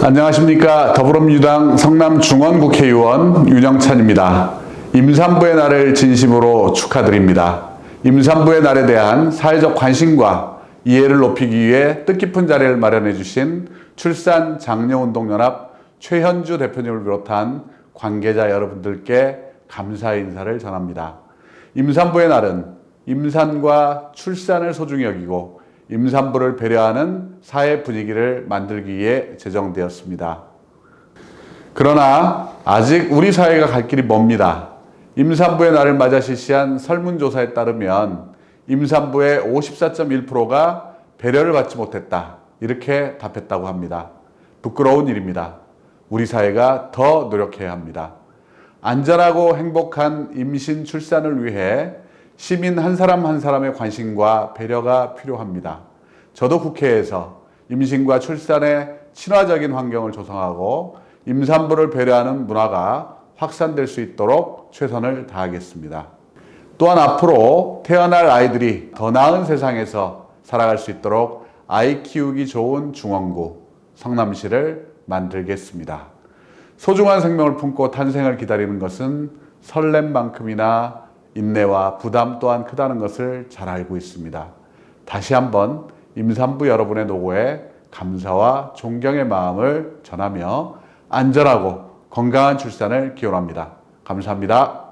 안녕하십니까. 더불어민주당 성남중원국회의원 윤영찬입니다. 임산부의 날을 진심으로 축하드립니다. 임산부의 날에 대한 사회적 관심과 이해를 높이기 위해 뜻깊은 자리를 마련해 주신 출산 장려운동연합 최현주 대표님을 비롯한 관계자 여러분들께 감사의 인사를 전합니다. 임산부의 날은 임산과 출산을 소중히 여기고 임산부를 배려하는 사회 분위기를 만들기 위해 제정되었습니다. 그러나 아직 우리 사회가 갈 길이 멉니다. 임산부의 날을 맞아 실시한 설문조사에 따르면 임산부의 54.1%가 배려를 받지 못했다. 이렇게 답했다고 합니다. 부끄러운 일입니다. 우리 사회가 더 노력해야 합니다. 안전하고 행복한 임신 출산을 위해 시민 한 사람 한 사람의 관심과 배려가 필요합니다. 저도 국회에서 임신과 출산의 친화적인 환경을 조성하고 임산부를 배려하는 문화가 확산될 수 있도록 최선을 다하겠습니다. 또한 앞으로 태어날 아이들이 더 나은 세상에서 살아갈 수 있도록 아이 키우기 좋은 중원구 성남시를 만들겠습니다. 소중한 생명을 품고 탄생을 기다리는 것은 설렘만큼이나 인내와 부담 또한 크다는 것을 잘 알고 있습니다. 다시 한번 임산부 여러분의 노고에 감사와 존경의 마음을 전하며 안전하고 건강한 출산을 기원합니다. 감사합니다.